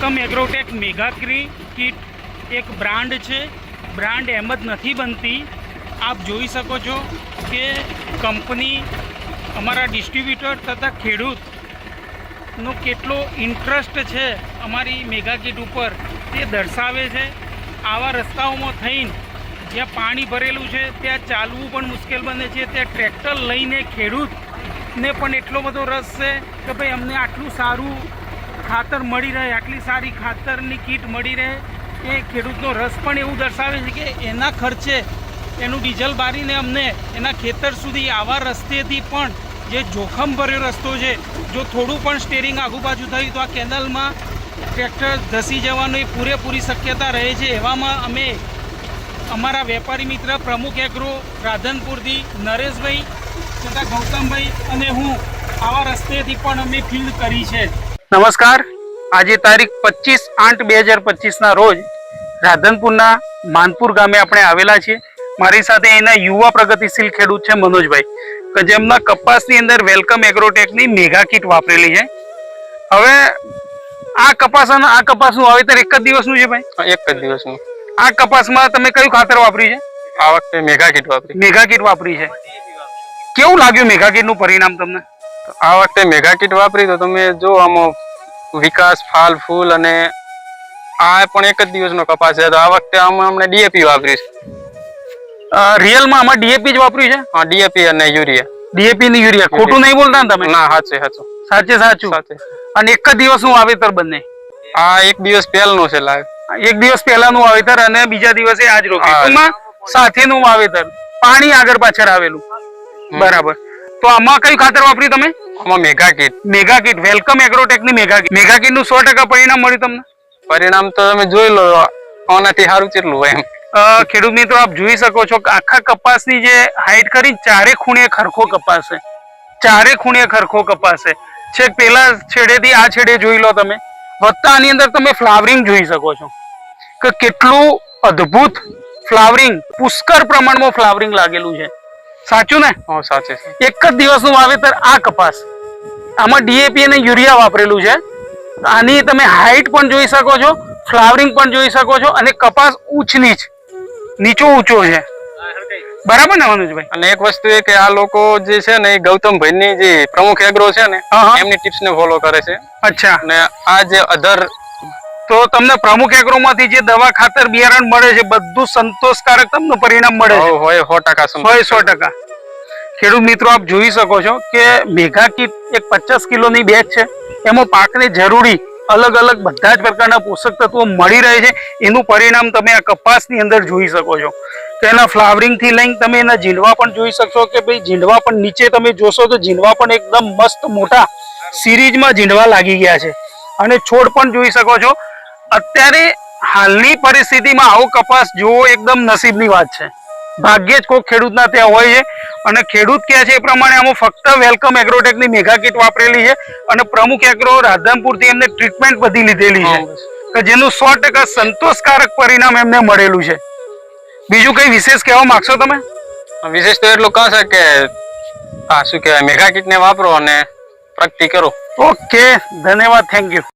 કમ Agrotech મેગાક્રી kit એક brand છે. બ્રાન્ડ એમ જ નથી બનતી. આપ જોઈ શકો છો કે કંપની અમારા ડિસ્ટ્રીબ્યુટર તથા ખેડૂતનો કેટલો ઇન્ટરેસ્ટ છે અમારી મેગા કીટ ઉપર. તે દર્શાવે છે, આવા રસ્તાઓમાં થઈને જ્યાં પાણી ભરેલું છે, ત્યાં ચાલવું પણ મુશ્કેલ બને છે. ત્યાં ટ્રેક્ટર લઈને ખેડૂતને પણ એટલો બધો રસ છે કે ભાઈ અમને આટલું સારું ખાતર મળી રહે, આટલી સારી ખાતરની કીટ મળી રહે. એ ખેડૂતનો રસ પણ એવું દર્શાવે છે કે એના ખર્ચે એનું ડીઝલ બારીને અમને એના ખેતર સુધી આવા રસ્તેથી પણ જે જોખમ ભર્યો રસ્તો છે, જો થોડું પણ સ્ટેરિંગ આગુ પાછું થયું તો આ કેનલમાં ટ્રેક્ટર ધસી જવાની પૂરેપૂરી શક્યતા રહે છે. એવામાં અમે અમારા વેપારી મિત્ર પ્રમુખ એગ્રો રાધનપુરથી નરેશભાઈ તથા ગૌતમભાઈ અને હું આવા રસ્તેથી પણ અમે ફિલ્ડ કરી છે. નમસ્કાર. આજે તારીખ પચીસ આઠ બે હજાર પચીસના રોજ રાધનપુરના માનપુર ગામે આપણે આવેલા છીએ. મારી સાથે એના યુવા પ્રગતિશીલ ખેડૂત છે મનોજભાઈ કે જેમના કપાસની અંદર વેલકમ એગ્રોટેકની મેગા કીટ વાપરેલી છે. હવે આ કપાસ અને આ કપાસનું વાવેતર એક જ દિવસનું છે ભાઈ? એક જ દિવસનું. આ કપાસમાં તમે કયું ખાતર વાપરી છે? આ વખતે મેગા કીટ વાપરી. મેગા કીટ વાપરી છે. કેવું લાગ્યું મેગા કીટનું પરિણામ તમને? આ વખતે મેગા કીટ વાપરી તો તમે જો આમાં વિકાસ ફાલ ફૂલ અને આ પણ એક જ દિવસનો કપાસ છે. તો આ વખતે અમે અમને ડીએપી વાપરી રિયલમાં આમાં ડીએપી જ વાપર્યું છે? હા ડીએપી અને યુરિયા. ડીએપી ને યુરિયા. ખોટું નહીં બોલતા ને તમે? ના સાચે સાચું. સાચે સાચું. અને એક જ દિવસનું વાવેતર બંને? આ એક દિવસ પહેલાનું છે લાગ એક દિવસ પહેલાનું વાવેતર અને બીજા દિવસે આજ રોપી. સાથેનું વાવેતર. પાણી આગળ પાછળ આવેલું. બરાબર. તો આમાં કયું ખાતર વાપર્યું તમે? આમાં mega kit mega kit welcome એગ્રોટેકની mega kit mega કીટનું સો ટકા પરિણામ મળ્યું તમને? પરિણામ તો તમે જોઈ લો આનાથી સારું કેટલું હોય એમ. ખેડૂત મિત્રો આપ જોઈ શકો છો કે આખા કપાસની જે હાઈટ કરી ચારે ખૂણે ખરખો કપાસ છે. ચારે ખૂણે ખરખો કપાસ છે. છેક પેલા છેડેથી આ છેડે જોઈ લો તમે. વત્તા આની અંદર તમે ફ્લાવરિંગ જોઈ શકો છો. કે કેટલું અદ્ભુત ફ્લાવરિંગ પુષ્કળ પ્રમાણમાં ફ્લાવરિંગ લાગેલું છે. સાચું ને? હા સાચે છે. એક જ દિવસનું વાવેતર આ કપાસ. આમાં ડીએપી અને યુરિયા વાપરેલું છે. આની તમે હાઈટ પણ જોઈ શકો છો ફ્લાવરિંગ પણ જોઈ શકો છો અને કપાસ ઊંચ નીચ નીચો ઊંચો છે. બરાબર ને મનોજભાઈ અને એક વસ્તુ એ કે આ લોકો જે છે ને એ ગૌતમભાઈ ની જે પ્રમુખ એગ્રો છે ને. એમની ટિપ્સ ને ફોલો કરે છે. અચ્છા. ને આ જે અધર તો તમને પ્રમુખ એગ્રોમાંથી જે દવા ખાતર બિયારણ મળે છે બધું સંતોષકારક તમને પરિણામ મળે છે. હોય સો ટકા સંતોષ. સો ટકા. ખેડૂત મિત્રો આપ જોઈ શકો છો કે મેઘા કીટ એક પચાસ કિલોની બેગ છે. એમાં પાકને જરૂરી અલગ અલગ બધા જ પ્રકારના પોષક તત્વો મળી રહે છે. એનું પરિણામ તમે આ કપાસની અંદર જોઈ શકો છો. તો એના ફ્લાવરિંગથી લઈને તમે એના ઝીંડવા પણ જોઈ શકશો કે ભાઈ ઝીંડવા પણ નીચે તમે જોશો તો ઝીંડવા પણ એકદમ મસ્ત મોટા સિરીઝમાં ઝીંડવા લાગી ગયા છે. અને છોડ પણ જોઈ શકો છો. અત્યારે હાલની પરિસ્થિતિમાં આવો કપાસ જોવો એકદમ નસીબની વાત છે. ભાગ્યે જ કોઈ ખેડૂતના ત્યાં હોય છે. અને ખેડૂત કહે છે એ પ્રમાણે અમે ફક્ત વેલકમ એગ્રોટેકની મેગા કીટ વાપરેલી છે અને પ્રમુખ એગ્રો રાધનપુરથી એમને ટ્રીટમેન્ટ બધી લીધેલી છે. કે જેનું સો ટકા સંતોષકારક પરિણામ એમને મળેલું છે. બીજું કઈ વિશેષ કહેવા માંગશો તમે? વિશેષ તો એટલું કહો છે કે આ શું કહેવાય મેગા કીટ ને વાપરો અને પ્રગતિ કરો. ઓકે ધન્યવાદ થેન્ક યુ.